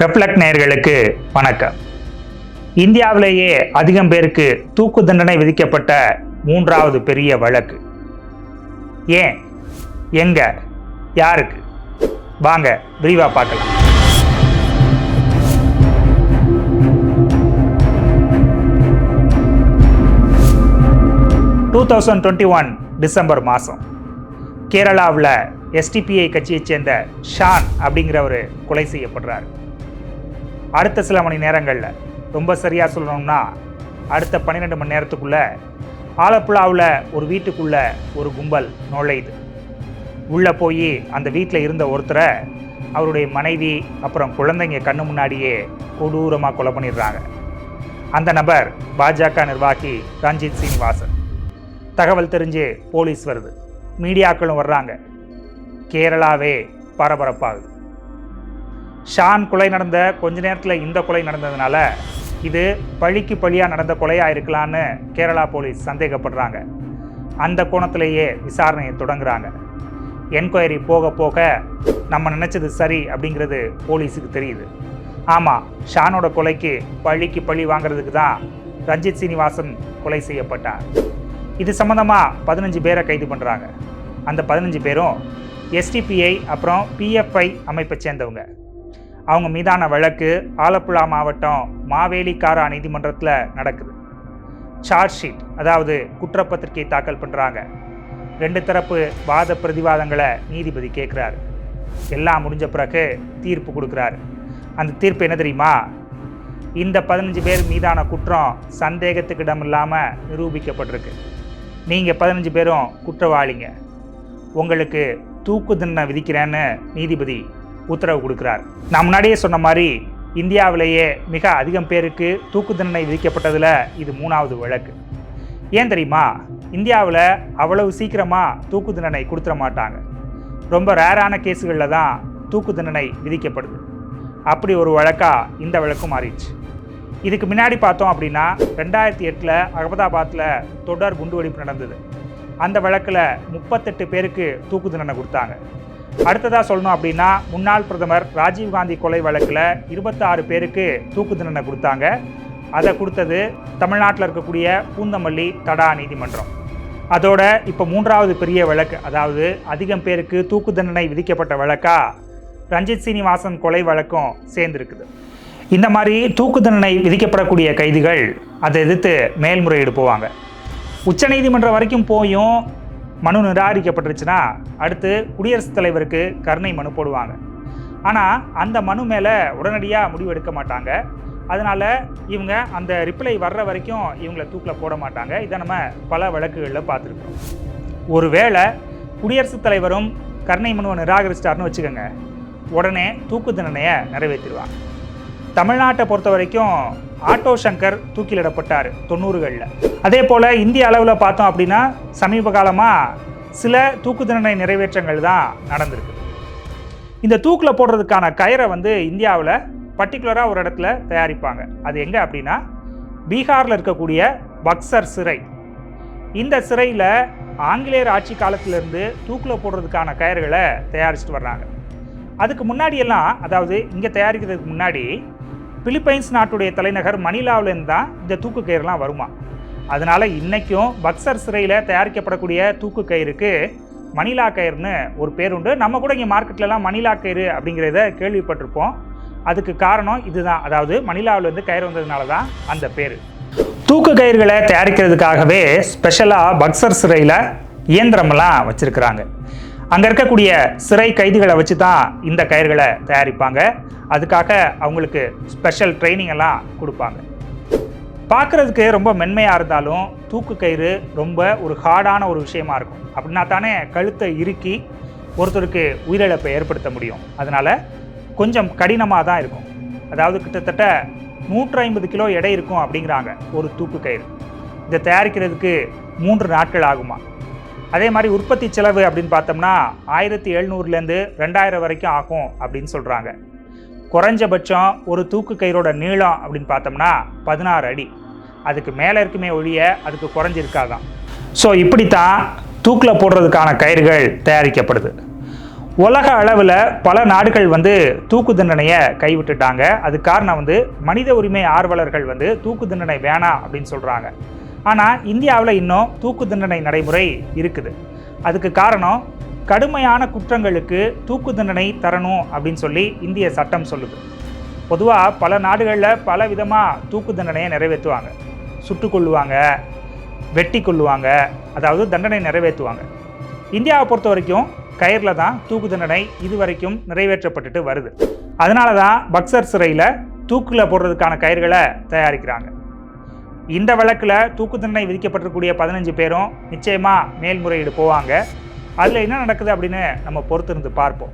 Reflect நேயர்களுக்கு வணக்கம். இந்தியாவிலேயே அதிகம் பேருக்கு தூக்கு தண்டனை விதிக்கப்பட்ட மூன்றாவது பெரிய வழக்கு. ஏன்? எங்க? யாருக்கு? வாங்க விரிவா பார்க்கலாம். Two thousand twenty one December மாதம் கேரளாவில் எஸ்டிபிஐ கட்சியைச் சேர்ந்த ஷான் அப்படிங்கிறவர் கொலை செய்யப்படுறாரு. அடுத்த சில மணி நேரங்களில். ரொம்ப சரியாக சொல்லணும்னா அடுத்த பன்னிரெண்டு மணி நேரத்துக்குள்ளே ஆலப்புழாவில் ஒரு வீட்டுக்குள்ள ஒரு கும்பல் நுழையுது. உள்ளே போய் அந்த வீட்டில் இருந்த ஒருத்தரை அவருடைய மனைவி அப்புறம் குழந்தைங்க கண்ணு முன்னாடியே கொடூரமாக கொலை பண்ணிடுறாங்க. அந்த நபர் பாஜக நிர்வாகி ரஞ்சித் சிங் வாசன் தகவல் தெரிஞ்சு போலீஸ் வருது. மீடியாக்களும் வர்றாங்க. கேரளாவே பரபரப்பாகுது. ஷான் கொலை நடந்த கொஞ்ச நேரத்தில் இந்த கொலை நடந்ததுனால இது பழிக்கு பழியாக நடந்த கொலையாக இருக்கலான்னு கேரளா போலீஸ் சந்தேகப்படுறாங்க. அந்த கோணத்திலேயே விசாரணையை தொடங்குறாங்க. என்கொயரி போக போக நம்ம நினச்சது சரி அப்படிங்கிறது போலீஸுக்கு தெரியுது. ஆமாம் ஷானோட கொலைக்கு பழிக்கு பழி வாங்குறதுக்கு தான் ரஞ்சித் சீனிவாசன் கொலை செய்யப்பட்டார். இது சம்மந்தமாக பதினஞ்சு பேரை கைது பண்ணுறாங்க அந்த பதினஞ்சு பேரும் எஸ்டிபிஐ அப்புறம் பிஎஃப்ஐ அமைப்பை சேர்ந்தவங்க. அவங்க மீதான வழக்கு ஆலப்புழா மாவட்டம் மாவேலிக்காரா நீதிமன்றத்தில் நடக்குது. சார்ஜ் ஷீட் அதாவது குற்றப்பத்திரிகை தாக்கல் பண்ணுறாங்க ரெண்டு தரப்பு வாத பிரதிவாதங்களை நீதிபதி கேட்குறாரு எல்லாம் முடிஞ்ச பிறகு தீர்ப்பு கொடுக்குறாரு. அந்த தீர்ப்பு என்ன தெரியுமா? இந்த பதினஞ்சு பேர் மீதான குற்றம் சந்தேகத்துக்கு இடம் இல்லாமல் நிரூபிக்கப்பட்டிருக்கு. நீங்கள் பதினஞ்சு பேரும் குற்றவாளிங்க. உங்களுக்கு தூக்கு தண்டனை விதிக்கிறேன்னு நீதிபதி உத்தரவு கொடுக்குறார். நான் முன்னாடியே சொன்ன மாதிரி இந்தியாவிலேயே மிக அதிகம் பேருக்கு தூக்கு தண்டனை விதிக்கப்பட்டதில் இது மூணாவது வழக்கு. ஏன் தெரியுமா? இந்தியாவில் அவ்வளவு சீக்கிரமாக தூக்கு தண்டனை கொடுத்துட மாட்டாங்க. ரொம்ப ரேரான கேஸுகளில் தான் தூக்கு தண்டனை விதிக்கப்படுது. அப்படி ஒரு வழக்காக இந்த வழக்கும் மாறிடுச்சு. இதுக்கு முன்னாடி பார்த்தோம் அப்படின்னா ரெண்டாயிரத்தி எட்டில் அகமதாபாத்தில் தொடர் குண்டுவெடிப்பு நடந்தது. அந்த வழக்கில் முப்பத்தெட்டு பேருக்கு தூக்கு தண்டனை கொடுத்தாங்க. அடுத்ததாக சொல்லணும் அப்படின்னா முன்னாள் பிரதமர் ராஜீவ்காந்தி கொலை வழக்கில் இருபத்தாறு பேருக்கு தூக்கு தண்டனை கொடுத்தாங்க. அதை கொடுத்தது தமிழ்நாட்டில் இருக்கக்கூடிய பூந்தமல்லி தடா நீதிமன்றம். அதோட இப்போ மூன்றாவது பெரிய வழக்கு அதாவது அதிகம் பேருக்கு தூக்கு தண்டனை விதிக்கப்பட்ட வழக்கா? ரஞ்சித் சீனிவாசன் கொலை வழக்கும் சேர்ந்துருக்குது. இந்த மாதிரி தூக்கு தண்டனை விதிக்கப்படக்கூடிய கைதிகள் அதை எதிர்த்து மேல்முறையீடு போவாங்க. உச்சநீதிமன்றம் வரைக்கும் போயும் மனு நிராகரிக்கப்பட்டுருச்சுன்னா அடுத்து குடியரசுத் தலைவருக்கு கருணை மனு போடுவாங்க. ஆனால் அந்த மனு மேலே உடனடியாக முடிவு எடுக்க மாட்டாங்க. அதனால் இவங்க அந்த ரிப்ளை வர்ற வரைக்கும் இவங்களை தூக்கில் போட மாட்டாங்க. இதை நம்ம பல வழக்குகளில் பார்த்துருக்கோம் ஒருவேளை குடியரசுத் தலைவரும் கருணை மனுவை நிராகரிச்சிட்டாருன்னு வச்சுக்கோங்க. உடனே தூக்கு தண்டனையை நிறைவேற்றிடுவாங்க தமிழ்நாட்டை பொறுத்த வரைக்கும் ஆட்டோ சங்கர் தூக்கிலிடப்பட்டார் தொண்ணூறுகளில். அதே போல் இந்திய அளவில் பார்த்தோம் அப்படின்னா சமீப காலமாக சில தூக்கு தண்டனை நிறைவேற்றங்கள் தான் நடந்திருக்கு. இந்த தூக்கில் போடுறதுக்கான கயிறை வந்து இந்தியாவில் பர்டிகுலராக ஒரு இடத்துல தயாரிப்பாங்க. அது எங்கே அப்படின்னா பீகாரில் இருக்கக்கூடிய பக்சர் சிறை. இந்த சிறையில் ஆங்கிலேயர் ஆட்சி காலத்திலேருந்து தூக்கில் போடுறதுக்கான கயிறுகளை தயாரிச்சுட்டு வர்றாங்க. அதுக்கு முன்னாடியெல்லாம் அதாவது இங்கே தயாரிக்கிறதுக்கு முன்னாடி பிலிப்பைன்ஸ் நாட்டுடைய தலைநகர் மணிலாவிலேருந்து தான் இந்த தூக்கு கயிறுலாம் வருமா? அதனால் இன்றைக்கும் பக்சர் சிறையில் தயாரிக்கப்படக்கூடிய தூக்கு கயிறுக்கு மணிலா கயிறுன்னு ஒரு பேர் உண்டு நம்ம கூட இங்கே மார்க்கெட்லலாம் மணிலா கயிறு அப்படிங்கிறத கேள்விப்பட்டிருப்போம். அதுக்கு காரணம் இதுதான். அதாவது மணிலாவிலேருந்து கயிறு வந்ததுனால தான் அந்த பேர். தூக்கு கயிறுகளை தயாரிக்கிறதுக்காகவே ஸ்பெஷலாக பக்சர் சிறையில் இயந்திரமெல்லாம் வச்சுருக்கிறாங்க. அங்கே இருக்கக்கூடிய சிறை கைதிகளை வச்சு தான் இந்த கயிறுகளை தயாரிப்பாங்க. அதுக்காக அவங்களுக்கு ஸ்பெஷல் ட்ரைனிங் எல்லாம் கொடுப்பாங்க. பார்க்குறதுக்கு ரொம்ப மென்மையாக இருந்தாலும் தூக்கு கயிறு ரொம்ப ஒரு ஹார்டான ஒரு விஷயமா இருக்கும். அப்படின்னா தானே கழுத்தை இறுக்கி ஒருத்தருக்கு உயிரிழப்பை ஏற்படுத்த முடியும். அதனால் கொஞ்சம் கடினமாக தான் இருக்கும். அதாவது கிட்டத்தட்ட நூற்றி ஐம்பது கிலோ எடை இருக்கும் அப்படிங்கிறாங்க ஒரு தூக்கு கயிறு. இதை தயாரிக்கிறதுக்கு மூன்று நாட்கள் ஆகுமா? அதே மாதிரி உற்பத்தி செலவு அப்படின்னு பார்த்தோம்னா ஆயிரத்தி எழுநூறுலேருந்து ரெண்டாயிரம் வரைக்கும் ஆகும் அப்படின்னு சொல்கிறாங்க குறைஞ்சபட்சம் ஒரு தூக்கு கயிறோட நீளம் அப்படின்னு பார்த்தோம்னா பதினாறு அடி. அதுக்கு மேலே இருக்குமே ஒழிய அதுக்கு குறைஞ்சிருக்காதான். ஸோ இப்படித்தான் தூக்கில் போடுறதுக்கான கயிறுகள் தயாரிக்கப்படுது. உலக அளவில் பல நாடுகள் வந்து தூக்கு தண்டனையை கைவிட்டுட்டாங்க. அது காரணம் வந்து மனித உரிமை ஆர்வலர்கள் வந்து தூக்கு தண்டனை வேணாம் அப்படின்னு சொல்கிறாங்க ஆனால் இந்தியாவில் இன்னும் தூக்கு தண்டனை நடைமுறை இருக்குது. அதுக்கு காரணம் கடுமையான குற்றங்களுக்கு தூக்கு தண்டனை தரணும் அப்படின்னு சொல்லி இந்திய சட்டம் சொல்லுது. பொதுவாக பல நாடுகளில் பல விதமாக தூக்கு தண்டனையை நிறைவேற்றுவாங்க. சுட்டு கொள்ளுவாங்க வெட்டி கொள்ளுவாங்க அதாவது தண்டனை நிறைவேற்றுவாங்க. இந்தியாவை பொறுத்த வரைக்கும் கயிறில் தான் தூக்கு தண்டனை இது வரைக்கும் நிறைவேற்றப்பட்டுட்டு வருது. அதனால தான் பக்சர் சிறையில் தூக்கில் போடுறதுக்கான கயிறுகளை தயாரிக்கிறாங்க. இந்த வழக்கில் தூக்கு தண்டனை விதிக்கப்பட்டிருக்கூடிய பதினஞ்சு பேரும் நிச்சயமாக மேல்முறையீடு போவாங்க. அதில் என்ன நடக்குது அப்படின்னு நம்ம பொறுத்திருந்து பார்ப்போம்.